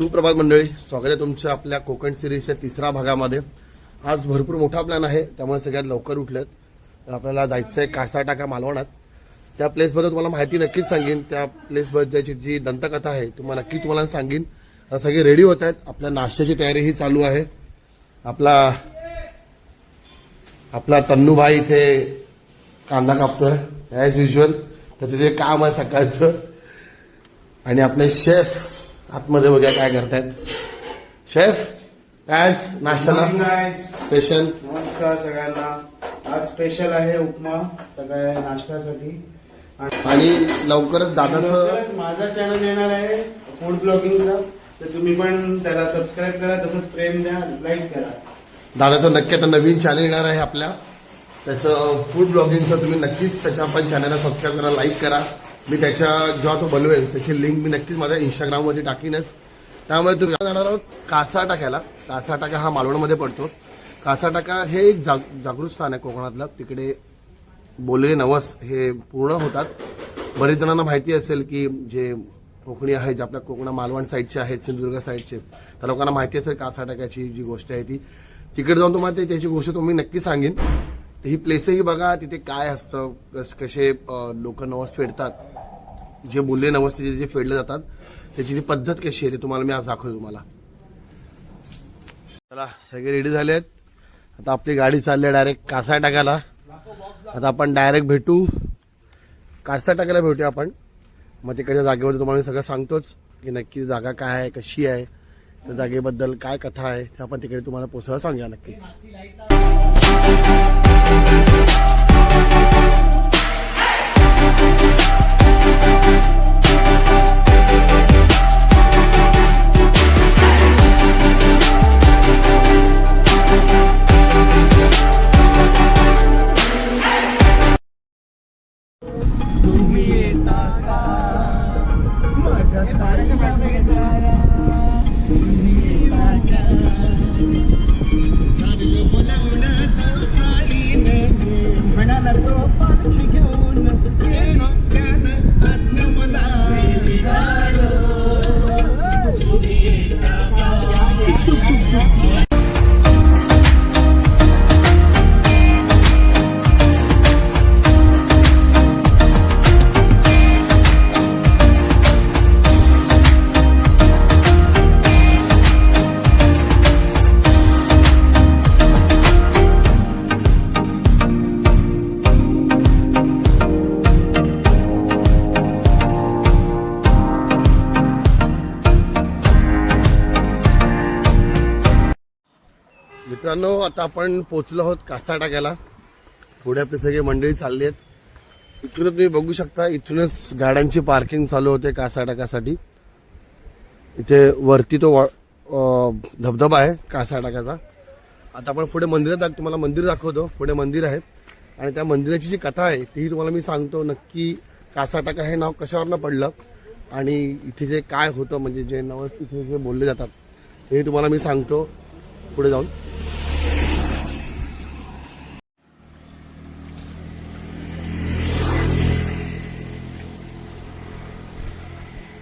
सुप्रभात मंडळी स्वागत आहे तुमच्या आपल्या कोकण सिरीजच्या तिसऱ्या भागामध्ये. आज भरपूर मोठा प्लॅन आहे त्यामुळे सगळ्यात लवकर उठलेत. तर आपल्याला जायचं आहे कासा टाका मालवणात. त्या प्लेसबद्दल तुम्हाला माहिती नक्कीच सांगेन. त्या प्लेसबद्दलची जी दंतकथा आहे तुम्हाला नक्की तुम्हाला सांगेन. सगळे रेडी होत आहेत. आपल्या नाश्त्याची तयारीही चालू आहे. आपला आपला तन्नूभाई इथे कांदा कापतोय ॲज युजल तर जे काम आहे सकाळचं. आणि आपले शेफ आतमध्ये बघा काय करतायत. शेफ काय नाश्त्याला स्पेशल नमस्कार सगळ्यांना. आज स्पेशल आहे उपमा सगळ्या नाश्त्यासाठी. आणि लवकरच दादाचं माझा चॅनल येणार आहे फूड ब्लॉगिंगचा तर तुम्ही पण त्याला सबस्क्राईब करा तसंच प्रेम द्या लाईक करा. दादाचं नक्की आता नवीन चॅनल येणार आहे आपल्या. त्याचं फूड ब्लॉगिंगचं तुम्ही नक्कीच त्याच्या आपण चॅनलला सबस्क्राईब करा लाईक करा. मी त्याच्या जेव्हा तो बनवेल त्याची लिंक मी नक्कीच माझ्या इंस्टाग्रामवरती टाकीनच. त्यामुळे तुम्ही जाणार आहोत? कासा टाक्याला कासा टाका हा मालवणमध्ये पडतो. कासा टाका हे एक जाग जागृत स्थान आहे कोकणातलं. तिकडे बोलले नवस हे पूर्ण होतात. बरेच जणांना माहिती असेल की जे कोकणी आहेत जे आपल्या कोकणा मालवण साईडचे आहेत सिंधुदुर्ग साईडचे त्या लोकांना माहिती असेल कासा टाक्याची जी गोष्ट आहे ती. तिकडे जाऊन तुम्हाला ते- त्याची गोष्ट तुम्ही नक्की सांगेन. तर ही प्लेसही बघा तिथे काय असतं कस- कसे लोक नवस फेडतात. जे बोलले नवस जे फेडले जातात त्याची जी पद्धत कशी आहे ते तुम्हाला मी आज दाखवतो तुम्हाला. चला सगळे रेडी झाले आहेत. आता आपली गाडी चालली आहे डायरेक्ट कासा टाकायला. आता आपण डायरेक्ट भेटू. कासा टाकायला भेटूया आपण. मग तिकडच्या जागेवर तुम्हाला मी सगळं सांगतोच की नक्की जागा काय आहे कशी आहे त्या जागेबद्दल काय कथा आहे ते आपण तिकडे तुम्हाला पोचायला सांगूया नक्कीच मित्रांनो आता आपण पोचलो आहोत कासा पुढे आपले सगळे मंडळी चालली आहेत. इथूनच तुम्ही बघू शकता इथूनच गाड्यांची पार्किंग चालू होते कासाटाकासाठी इथे वरती तो धबधबा आहे कासा टाकाचा आता आपण पुढे मंदिरात दाख- तुम्हाला मंदिर दाखवतो. पुढे मंदिर आहे. आणि त्या मंदिराची जी कथा आहे तीही तुम्हाला मी सांगतो. नक्की कासा टाका हे नाव कशावरनं पडलं आणि इथे जे काय होतं म्हणजे जे नवस इथे जे बोलले जातात हे तुम्हाला मी सांगतो. पुढे जाऊन.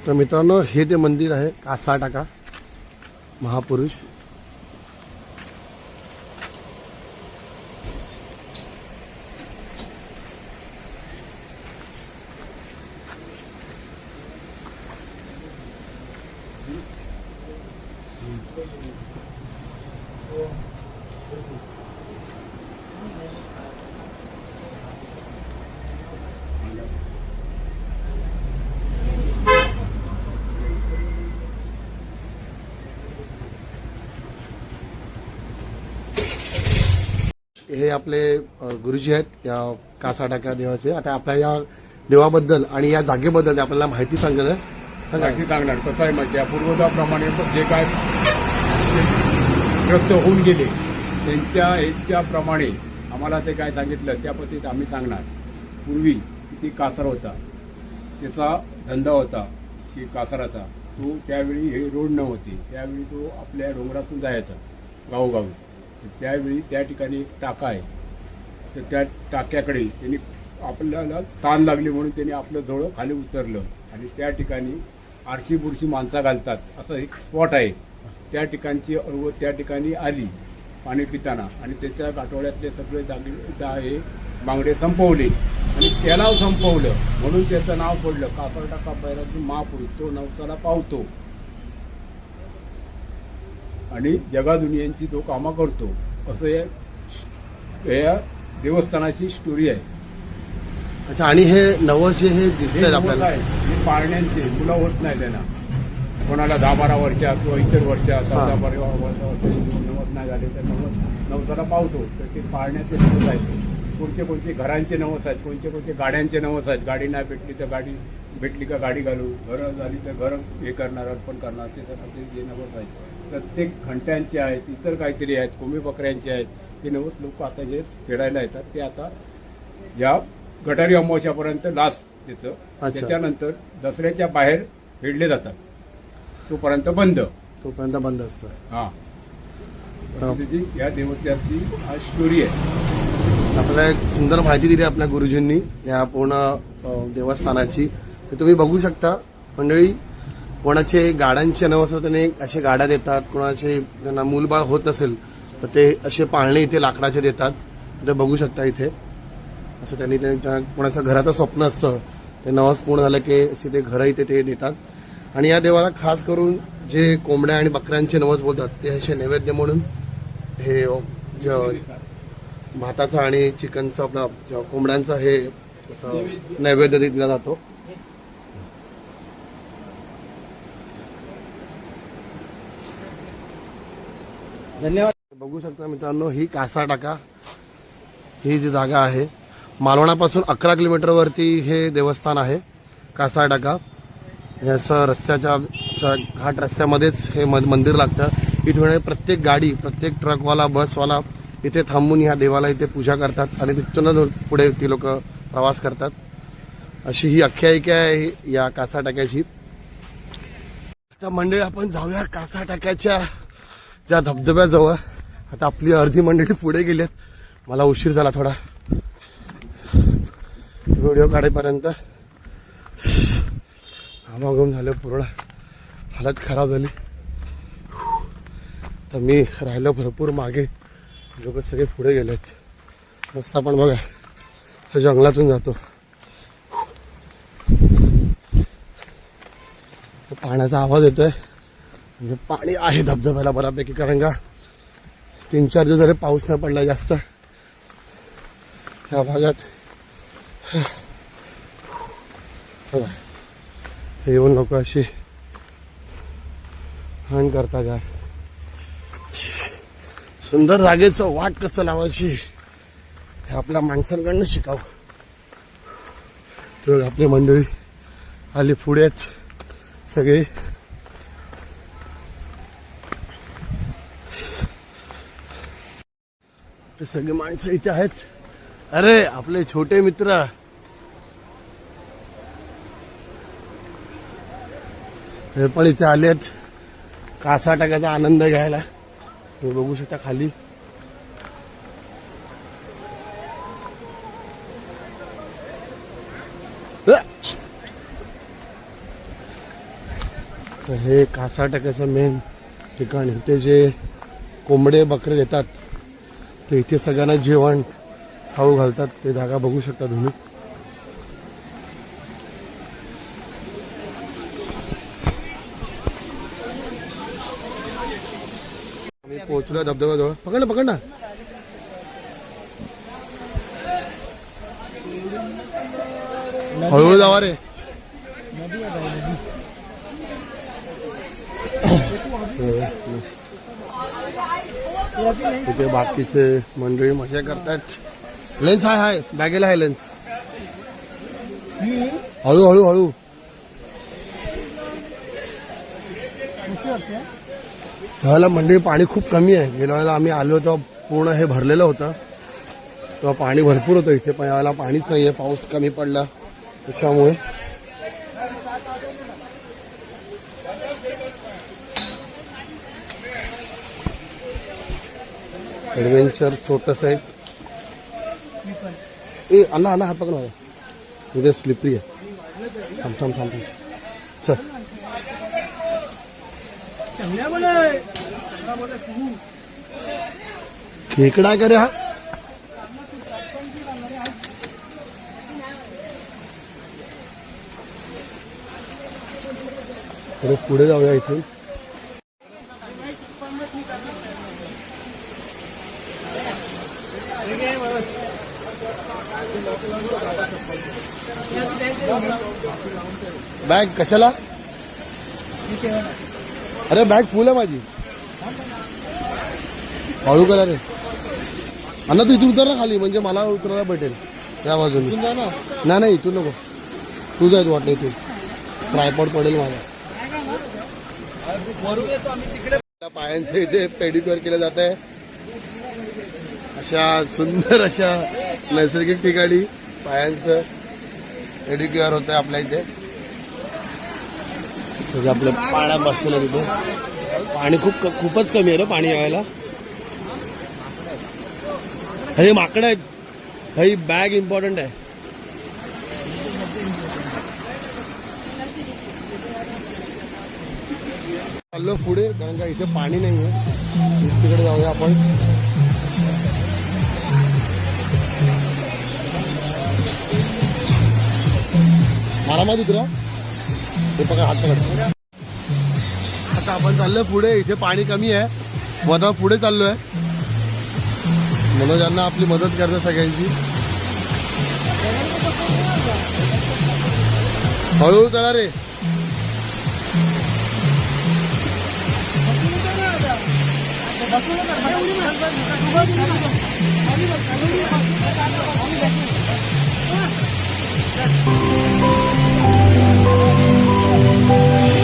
तर मित्रांनो हे ते मंदिर आहे कासा टाका महापुरुष हे आपले अ, गुरुजी आहेत या कासा टाक्या देवाचे. आता आपल्या या देवाबद्दल आणि या जागेबद्दल आपल्याला माहिती सांगणार सांगा. माहिती सांगणार. कसं आहे माहिती आहे? पूर्वजाप्रमाणे जे काय ग्रस्त होऊन गेले त्यांच्या ह्याच्याप्रमाणे आम्हाला ते काय सांगितलं त्या पद्धतीत आम्ही सांगणार. पूर्वी किती कासार होता त्याचा धंदा होता की कासाराचा. तो त्यावेळी हे रोड नव्हती. त्यावेळी तो आपल्या डोंगरातून जायचा गावोगावी. त्यावेळी त्या ठिकाणी एक टाका आहे. तर त्या टाक्याकडे त्यांनी आपल्याला ताण लागली म्हणून त्यांनी आपलं जवळ खाली उतरलं. आणि त्या ठिकाणी आरशी बुरशी माणसं घालतात. असं एक स्पॉट आहे. त्या ठिकाणची अळवट त्या ठिकाणी आली पाणी पिताना. आणि त्याच्या गाठोड्यातले सगळे जागे जा- हे बांगडे संपवले. आणि त्याला संपवलं. म्हणून त्याचं नाव पडलं. कासरटा टाका बैराची महापुरुष तो नवसाला पावतो. आणि जगादुनियांची तो कामं करतो. असं या देवस्थानाची स्टोरी आहे. अच्छा आणि हे नवस जे हे दिसत आपल्याला? आहे. हे पाळण्यांचे मुलं होत नाही त्यांना. कोणाला दहा बारा वर्षात किंवा इतर वर्षात. दहा बारा वर्षात नवस नाही झाले तर नवस नवसाला पावतो तर ते पाळण्याचे नवस आहेत. कोणते कोणते घरांचे नवस आहेत कोणते कोणते गाड्यांचे नवस आहेत. गाडी नाही भेटली तर गाडी भेटली का गाडी घालू? घरं झाली तर घर हे करणार अर्पण करणार ते सगळं ते नवस आहेत. प्रत्येक खंट्यांचे आहेत इतर काहीतरी आहेत कोंबी बकऱ्यांचे आहेत. ते नवस लोक आता जे फेडायला येतात ते आता या गटारी अमावस्यापर्यंत लास्ट त्याचं अच्छा. त्याच्यानंतर दसऱ्याच्या बाहेर फेडले जातात. तोपर्यंत बंद. तोपर्यंत बंद असतं. हा. हा. अशी त्याची या देवत्याची हा स्टोरी आहे. आपल्याला एक सुंदर माहिती दिली आपल्या गुरुजींनी या पूर्ण अ, देवस्थानाची. ते तुम्ही बघू शकता. मंडळी कोणाचे गाड्यांचे नवस त्याने असे गाड्या देतात कोणाचे ज्यांना मूलबाळ होत नसेल तर ते असे पाळणे इथे लाकडाचे देतात. ते बघू शकता इथे. असं त्यांनी त्यांच्या कोणाचं घराचं स्वप्न असतं ते नवस पूर्ण झालं की असे ते घरं इथे ते देतात. आणि या देवाला खास करून जे कोंबड्या आणि बकऱ्यांचे नवस बोलतात ते असे नैवेद्य म्हणून हे भाताचं भाताचा आणि चिकनचा आपला कोंबड्यांचं कोंबड्यांचा हे असं नैवेद्य दिला जातो. धन्यवाद. बघू शकता मित्रांनो ही कासा टाका. ही जी जागा आहे मालवणापासून अकरा किलोमीटरवरती हे देवस्थान आहे कासा टाका. याचं रस्त्याच्या घाट रस्त्यामध्येच हे मंदिर लागतं. इथे म्हणजे प्रत्येक गाडी प्रत्येक ट्रकवाला बसवाला इथे थांबून ह्या देवाला इथे पूजा करतात आणि तिथून पुढे ती लोक प्रवास करतात. अशी ही आख्यायिका आहे या कासा टाक्याची. आता मंडळी आपण जाऊया कासा टाक्याच्या ज्या धबधब्याजवळ. आता आपली अर्धी मंडळी पुढे गेलेत मला उशीर झाला थोडा. व्हिडिओ काढेपर्यंत. आमागम झालं पूर्ण हालत खराब झाली. तर मी राहिलो भरपूर मागे. लोक सगळे पुढे गेलेत. रस्ता पण बघा. जंगलातून जातो. पाण्याचा आवाज येतोय. म्हणजे पाणी आहे धबधब्याला बऱ्यापैकी कारण का? तीन चार दिवस झाले पाऊस नाही पडला जास्त या भागात. येऊन लोक अशी. हाण करता यार सुंदर जागेचं वाट कसं लावायची हे आपल्या माणसांकडनं शिकावं. तर आपली मंडळी आली पुढेच. सगळे ते सगळे माणसं इथे आहेत. अरे आपले छोटे मित्र. हे पण इथे आलेत. कासा टाकायचा आनंद घ्यायला. तुम्ही बघू शकता खाली. तर हे कासा टाकायचं मेन ठिकाण. इथे जे कोंबडे बकरे देतात. तर इथे सगळ्यांना जेवण खाऊ घालतात ते जागा बघू शकता तुम्ही. आम्ही पोहोचलो धबधब्याजवळ. पकड ना पकड ना. हळूहळू जावा रे. तिथे बाकीचे मंडळी मजा करतात. लेन्स हाय हाय. बॅगेला आहे लेन्स. हळू हळू हळू. ह्याला मंडळी पाणी खूप कमी आहे. गेल्या वेळेला आम्ही आलो तेव्हा पूर्ण हे भरलेलं होतं. तेव्हा पाणी भरपूर होतं इथे पण यावेळेला पाणीच नाही आहे पाऊस कमी पडला. त्याच्यामुळे ॲडव्हेंचर छोटंसं आहे. ए अन्ना अन्ना हात पकडा उद्या स्लिपरी आहे. थांब थांब थांब. थांब चल. खेकडा करे हा. पुढे जाऊया इथून. बॅग कशाला? अरे बॅग फुल आहे माझी. हळू करा रे अण्णा तू इथून उतर ना खाली म्हणजे मला उतरायला भेटेल. त्या बाजूने. नाही नाही इथून नको. तू जायचं वाटलं इथून. ट्रायपॉड पडेल माझा आपल्या पायांचं इथे पेडिक्युअर केलं जात आहे अशा सुंदर अशा नैसर्गिक ठिकाणी पायांचं पेडिक्युअर होत आहे आपल्या इथे. सगळं आपलं पाण्या बसलेलं तिथे. पाणी खूप खूपच कमी आहे रे पाणी यायला. अरे माकडं आहेत. भाई बॅग इम्पॉर्टंट आहे. चाललो पुढे कारण का इथे पाणी नाही आहे तिकडे जाऊया आपण. मला माहिती तुला. हात पकड. आता आपण चाललोय पुढे इथे पाणी कमी आहे. मधा पुढे चाललोय. मनोजांना आपली मदत करते सगळ्यांची. हळूहळू चला रे. हे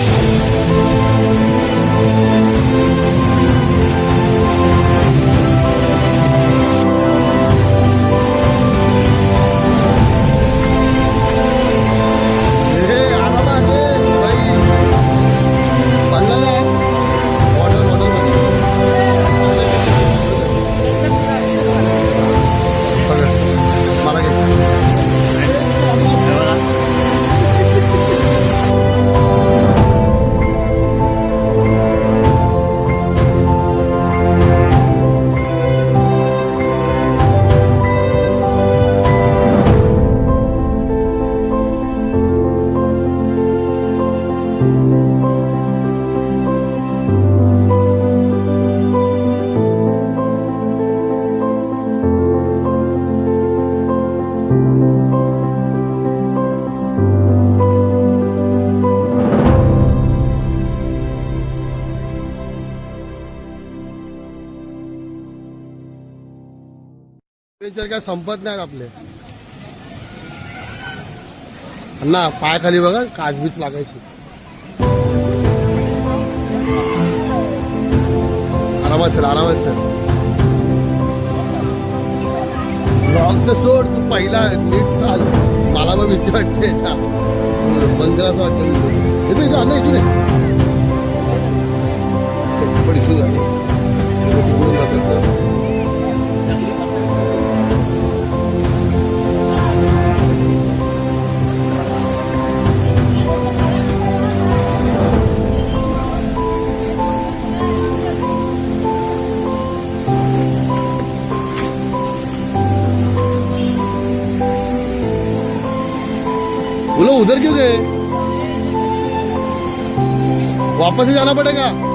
काय संपत नाहीत आपले. ना पाय खाली बघा काजबीच लागायची. आरामात चल आरामात चल. ब्लॉग तर सोड तू पहिला नीट चाल. मला मग भीती वाटते आता असं वाटतं येतो इथं अन्न इकडे. पण इथून गए वापस ही जाना पड़ेगा।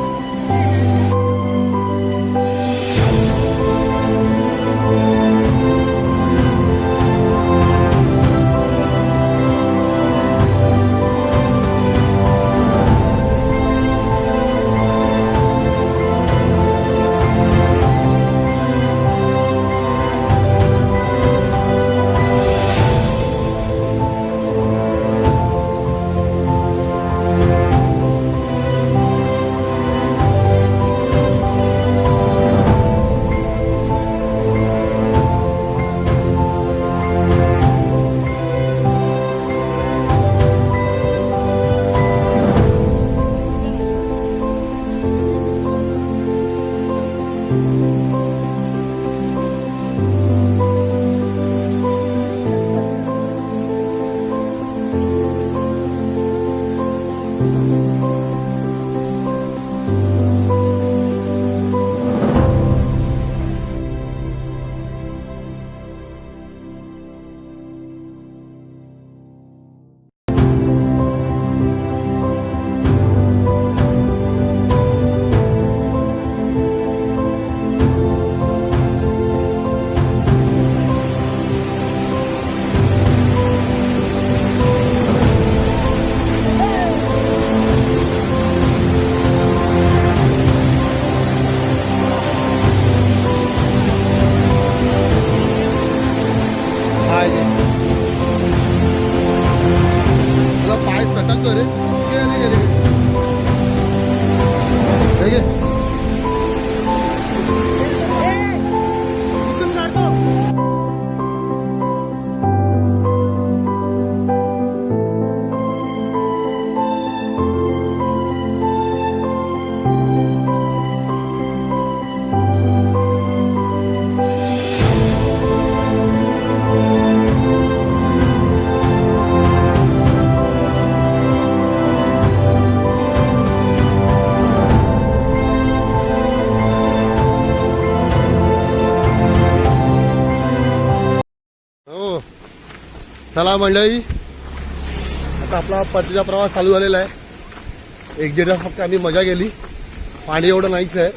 चला मंडळी आता आपला परतीचा प्रवास चालू झालेला आहे. एक दीड तास फक्त आम्ही मजा केली. पाणी एवढं नाहीच आहे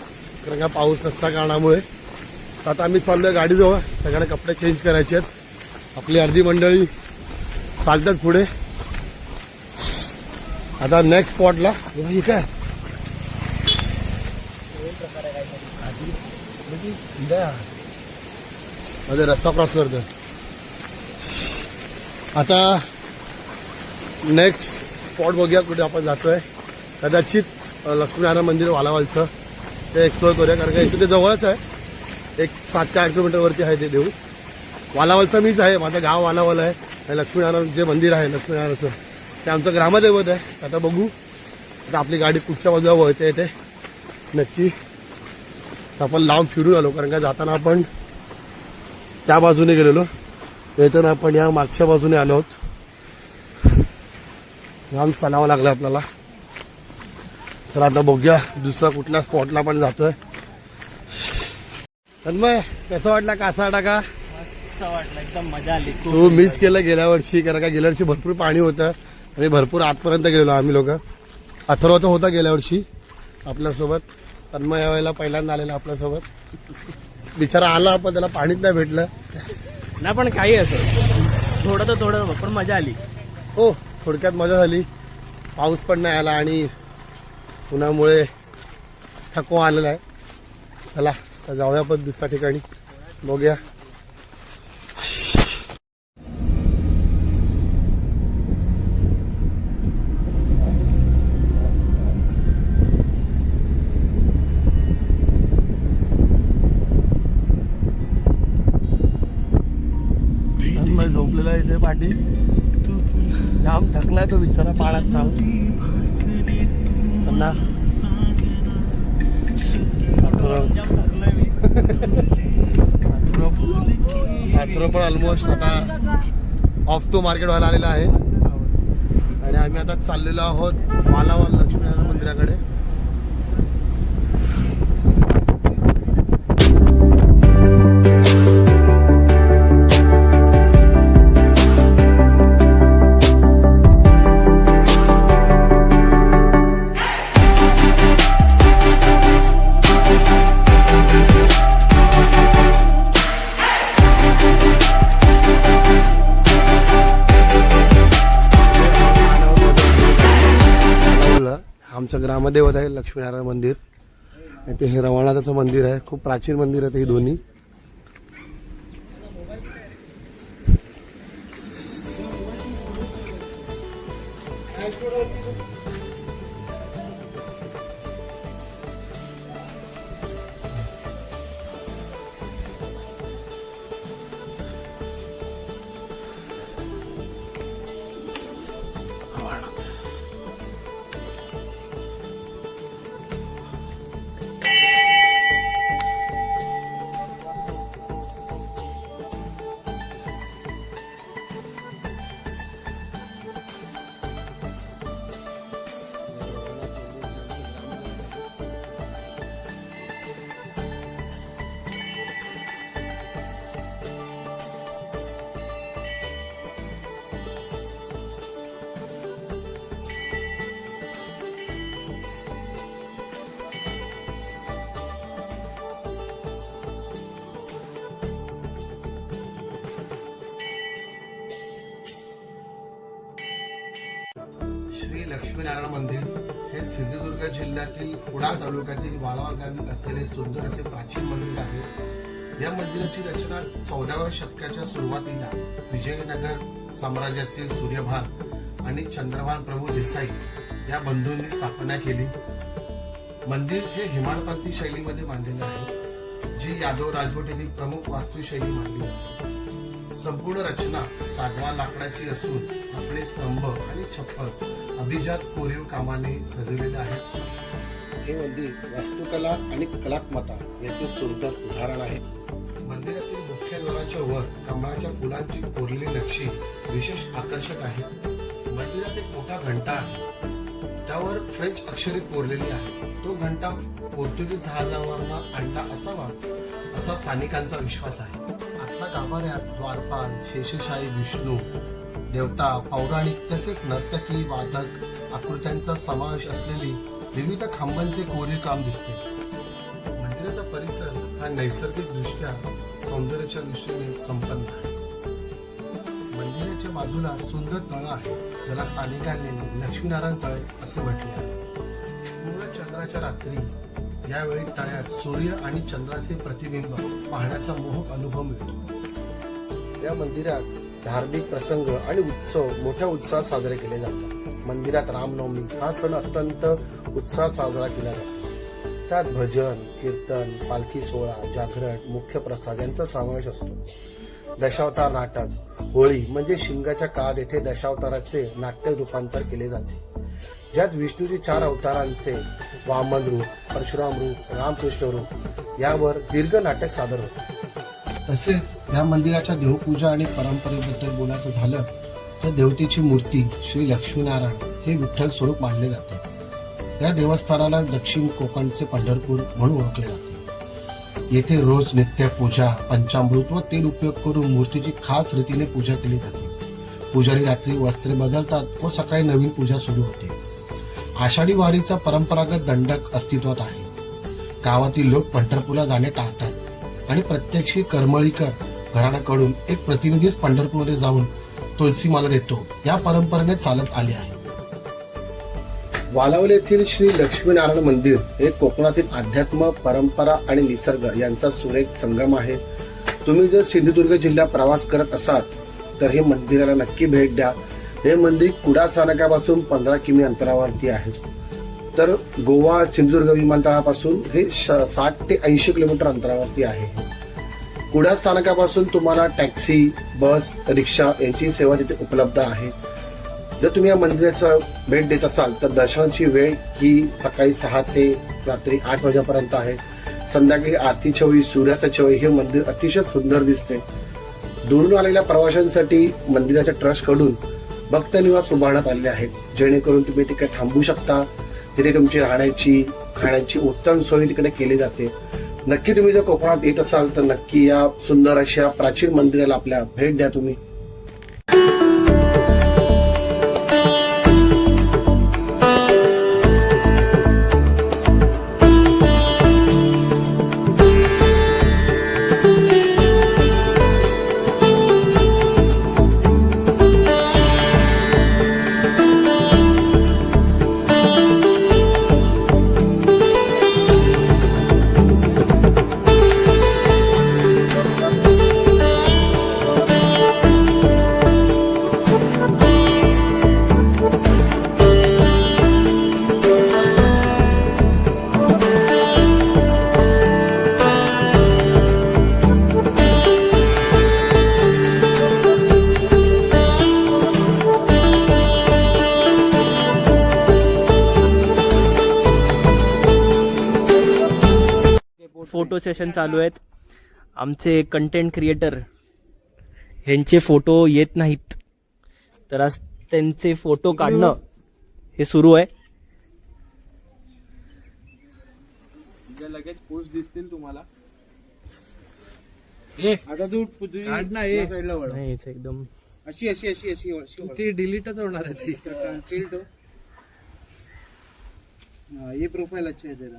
कारण का पाऊस नसता कारणामुळे. तर आता आम्ही चाललोय गाडीजवळ सगळ्यांना कपडे चेंज करायचे आहेत. आपली अर्धी मंडळी चालतात पुढे. आता नेक्स्ट स्पॉटला हे काय. मध्ये रस्ता क्रॉस करतोय. आता नेक्स्ट स्पॉट बघूया कुठे आपण जातोय. कदाचित लक्ष्मीनारायण मंदिर वालावालचं. ते एक्सप्लोर करूया कारण का इथे ते जवळच आहे. एक सात ते आठ किलोमीटरवरती आहे ते देऊ वालावालचं मीच आहे माझं गाव वालावाल आहे. आणि लक्ष्मीनारायण जे मंदिर आहे लक्ष्मीनारायणचं ते आमचं ग्रामदैवत आहे. आता बघू. आता आपली गाडी कुठच्या बाजूला वळते ते नक्की. तर आपण लांब फिरून आलो कारण का जाताना आपण त्या बाजूने गेलेलो. येताना आपण या मागच्या बाजूने आलो आहोत. लांब चालावं लागलं आपल्याला. चला आता बघूया दुसरा कुठल्या स्पॉटला पण जातोय. तन्मय कसं वाटला कासा टाका मस्त वाटलं एकदम मजा आली. खूप तू मिस केलं गेल्या वर्षी कारण का गेल्या वर्षी भरपूर पाणी होतं. आणि भरपूर आतपर्यंत गेलो आम्ही लोक. अथर्व तर होता गेल्या वर्षी आपल्यासोबत. तन्मय या वेळेला पहिल्यांदा आलेला आपल्यासोबत. बिचारा आला पण त्याला पाणीच नाही भेटलं. ना पण काही असं. थोडं तर थोडं पण मजा आली. हो थोडक्यात मजा झाली. पाऊस पण नाही आला आणि उन्हामुळे थकवा आलेला आहे. चला तर जाऊया पण दुसऱ्या ठिकाणी. बघूया. आहे जाम थकलाय तो बिचारा पाण्यात थांब. त्यांना पण ऑलमोस्ट आता ऑफ टू मार्केट व्हायला आलेला आहे. आणि आम्ही आता चाललेलो आहोत मालावाल ग्रामदेवत आहे लक्ष्मीनारायण मंदिर. आणि ते हे रवानाथाचं मंदिर आहे खूप प्राचीन मंदिर आहे ते दोन्ही. जिल्ह्यातील कुडाळ तालुक्यातील वालावा गावी असलेले सुंदर असे प्राचीन मंदिर आहे. या मंदिराची रचना चौदाव्या शतकाच्या सुरुवातीला विजयनगर साम्राज्यातील सूर्यभान आणि चंद्रभान प्रभू देसाई या बंधूंनी स्थापना केली. मंदिर हे हिमालपंथी शैलीमध्ये बांधलेले आहे जी यादव राजवटीतील प्रमुख वास्तुशैली मानली जाते. संपूर्ण रचना सागवा लाकडाची असून आपले स्तंभ आणि छप्पर अभिजात कोरीव कामाने सजवलेले आहेत. हे मंदिर वास्तुकला आणि कलात्मता याचे सुंदर उदाहरण आहे. मंदिरातील मुख्य द्वाराच्या वर कमळाच्या फुलांची कोरलेली नक्षी विशेष आकर्षक आहे. मंदिरात एक मोठा घंटा आहे. त्यावर फ्रेंच अक्षरे कोरलेली आहे. तो घंटा पोर्तुगीज जहाजावरनं आणला असावा असा स्थानिकांचा विश्वास आहे. आत्ता गाभाऱ्यात द्वारपाल शेषशाही विष्णू देवता पौराणिक तसेच नर्तकी वादक आकृत्यांचा समावेश असलेली विविध खांबांचे कोरीव दिसते. मंदिराचा परिसर हा नैसर्गिकदृष्ट्या सौंदर्याच्या दृष्टीने संपन्न आहे. मंदिराच्या बाजूला सुंदर तळ आहे ज्याला स्थानिकांनी लक्ष्मीनारायण तळे असे म्हटले आहे. पूर्ण चंद्राच्या रात्री यावेळी तळ्यात सूर्य आणि चंद्राचे प्रतिबिंब पाहण्याचा मोहक अनुभव मिळतो. या मंदिरात धार्मिक प्रसंग आणि उत्सव मोठ्या उत्साहात साजरे केले जातात. मंदिरात रामनवमी हा सण अत्यंत उत्साहात साजरा केला जातो. त्यात भजन कीर्तन पालखी सोहळा जागरण मुख्य प्रसाद यांचा समावेश असतो. दशावतार नाटक होळी म्हणजे शिंगाच्या काळात येथे दशावताराचे नाट्य रूपांतर केले जाते. ज्यात विष्णूचे चार अवतारांचे वामन रूप परशुराम रूप रामकृष्ण रूप यावर दीर्घ नाटक सादर होते. तसेच या मंदिराच्या देवपूजा आणि परंपरेबद्दल बोलायचं झालं तर देवतेची मूर्ती श्री लक्ष्मीनारायण हे विठ्ठल स्वरूप मानले जाते. या देवस्थानाला दक्षिण कोकणचे पंढरपूर म्हणून ओळखले जाते. येथे रोज नित्य पूजा पंचामृत व तेल उपयोग करून मूर्तीची खास रीतीने पूजा केली जाते. पुजारी रात्री वस्त्रे बदलतात व सकाळी नवीन पूजा सुरू होते. आषाढी वारीचा परंपरागत दंडक अस्तित्वात आहे. गावातील लोक पंढरपूरला जाणे टाळतात आणि प्रत्यक्षी करमळीकर घराण्याकडून एक प्रतिनिधीच पंढरपूरमध्ये जाऊन तुलसीमाला देतो. या परंपरेने चालत आले आहे. वालावल येथील श्री लक्ष्मीनारायण मंदिर हे कोकणातील अध्यात्म परंपरा आणि निसर्ग यांचा सुरेख संगम आहे. तुम्ही जर सिंधुदुर्ग जिल्ह्यात प्रवास करत असाल तर हे मंदिराला नक्की भेट द्या. हे मंदिर कुडा स्थानकापासून पंधरा किमी अंतरावरती आहे. तर गोवा सिंधुदुर्ग विमानतळापासून हे साठ ते ऐंशी किलोमीटर अंतरावरती आहे. कुडा स्थानकापासून तुम्हाला टॅक्सी बस रिक्षा यांची सेवा तिथे उपलब्ध आहे. जर तुम्ही या मंदिराचं भेट देत असाल तर दर्शनाची वेळ ही सकाळी सहा ते रात्री आठ वाजेपर्यंत आहे. संध्याकाळी आरतीच्या वेळी सूर्याच्या वेळी हे मंदिर अतिशय सुंदर दिसते. दुरून आलेल्या प्रवाशांसाठी मंदिराच्या ट्रस्टकडून भक्त निवास उभारण्यात आलेले आहेत. जेणेकरून तुम्ही तिकडे थांबू शकता. तिथे तुमची राहण्याची खाण्याची उत्तम सोय तिकडे केली जाते. नक्की तुम्ही जर कोकणात येत असाल तर नक्की या सुंदर अशा प्राचीन मंदिराला आपल्या भेट द्या तुम्ही. सेशन चालू आहेत. आमचे कंटेंट क्रिएटर ह्यांचे फोटो येत नाहीत. तर आज त्यांचे फोटो काढणं हे सुरू आहे. लगेच पोस्ट दिसतील तुम्हाला. आता तू साईडला वळ नाही हेच एकदम. अशी अशी अशी अशी अशी ती डिलीटच होणार आहे ती. हो. ये प्रोफाइल अच्छा है तेरा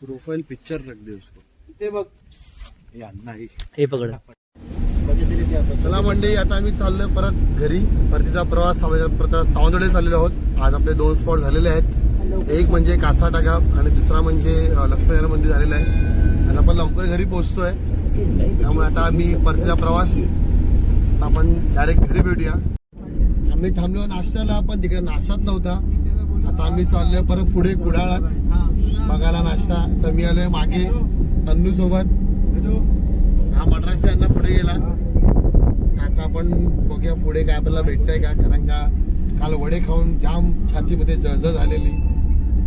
प्रोफाईल पिक्चर रख दे उसको। ते बघ. या नाही. हे पकड. चला मंडळी आता आम्ही चाललोय परत घरी. परतीचा प्रवास सावंतवाडी चाललेलो आहोत. आज आपले दोन स्पॉट झालेले आहेत. एक म्हणजे कासा टाका आणि दुसरा म्हणजे लक्ष्मीनारायण मंदिर झालेलं आहे. आणि आपण लवकर घरी पोहोचतोय. त्यामुळे आता आम्ही परतीचा प्रवास. आता आपण डायरेक्ट घरी भेटूया. आम्ही थांबलो नाश्त्याला पण तिकडे नाश्ताच नव्हता. आता आम्ही चाललोय परत पुढे कुडाळात. बघायला नाश्ता. तर मी आलोय मागे. तन्नू सोबत. हा मद्रासी यांना पुढे गेला. आता आपण बघूया पुढे काय आपल्याला भेटतंय का? कारण का काल वडे खाऊन जाम छातीमध्ये जळजळ झालेली.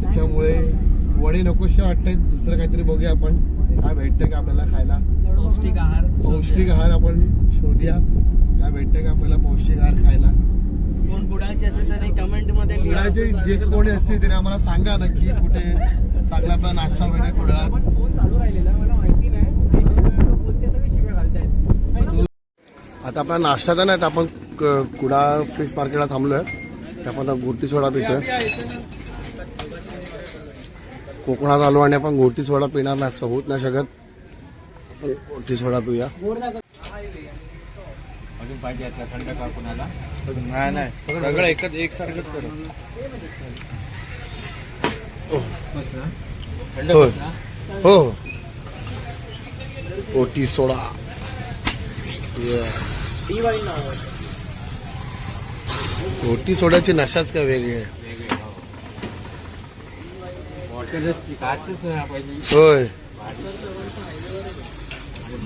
त्याच्यामुळे वडे नकोशे वाटतायत दुसरं काहीतरी बघूया आपण. काय भेटतंय का आपल्याला खायला? पौष्टिक आहार. पौष्टिक आहार आपण शोधूया. काय भेटतंय का आपल्याला पौष्टिक आहार खायला? कोण कुडाळचे असेल तर कमेंटमध्ये. कुडाळचे जे कोणी असतील त्याने आम्हाला सांगा नक्की कुठे चांगला आपला नाश्ता भेटेल कुडाळात फोन चालू राहिलेला मला माहिती नाही. कोणते सगळे शिव्या घालतायत. आता आपला नाश्ता नाही तर आपण क- कुडा फिश मार्केटला थांबलोय. तर आपण आता गोटी सोडा पितोय. कोकणात आलो आणि आपण गोटी सोडा पिणार नाही असं होत नाही शकत. आपण गोटी सोडा पिऊया. अजून पाहिजे आता थंड का कुणाला? नाही नाही. सगळं एकच एकसारखंच करू. ना? हो. हो. गोटी सोडा. गोटी सोड्याची नशाच काय वेगळी आहे? की होय.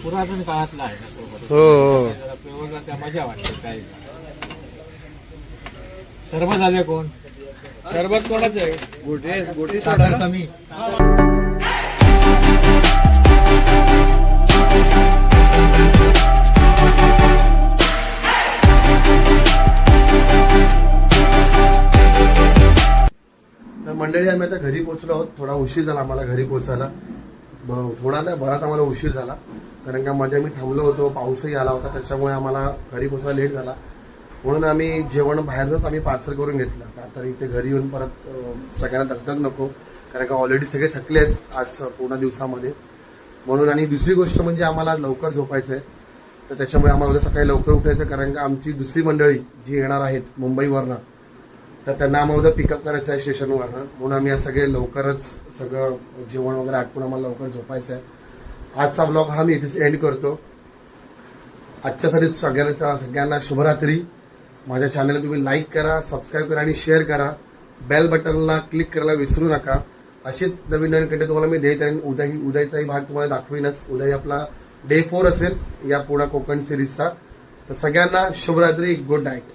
पुरातन काळातला आहे ना हो हो. मजा वाटते काय सरबत आले कोण? सरबत कोणाच आहे? गोटी गोटी साखर कमी. तर मंडळी आम्ही आता घरी पोहोचलो आहोत. थोडा उशीर झाला आम्हाला घरी पोहोचायला. थोडा नाही बराच आम्हाला उशीर झाला. कारण का मध्ये आम्ही थांबलो होतो पाऊसही आला होता त्याच्यामुळे आम्हाला घरी पोहोचायला लेट झाला. म्हणून आम्ही जेवण बाहेरच आम्ही पार्सल करून घेतलं. का तर इथे घरी येऊन परत सगळ्यांना दगदग नको कारण का ऑलरेडी सगळे थकले आहेत आज पूर्ण दिवसामध्ये. म्हणून आणि दुसरी गोष्ट म्हणजे आम्हाला लवकर झोपायचं आहे तर त्याच्यामुळे आम्हाला उद्या सकाळी लवकर उठायचं कारण का आमची दुसरी मंडळी जी येणार आहेत मुंबईवरनं तर त्यांना आम्हाला उद्या पिकअप करायचं आहे स्टेशनवरनं. म्हणून आम्ही या सगळे लवकरच सगळं जेवण वगैरे आटपून आम्हाला लवकर झोपायचं आहे आजचा ब्लॉग हा मी इथेच एंड करतो. आजच्यासाठी सगळ्यांना सगळ्यांना शुभरात्री. माझ्या चॅनलला तुम्ही लाईक करा सबस्क्राईब करा आणि शेअर करा. बेल बटनला क्लिक करायला विसरू नका. असेच नवीन नवीन कंटेंट तुम्हाला मी देत राहीन. उद्याही उद्याचाही भाग तुम्हाला दाखवीनच. उद्याही आपला डे फोर असेल या पुढा कोकण सिरीजचा तर सगळ्यांना शुभरात्री. Good night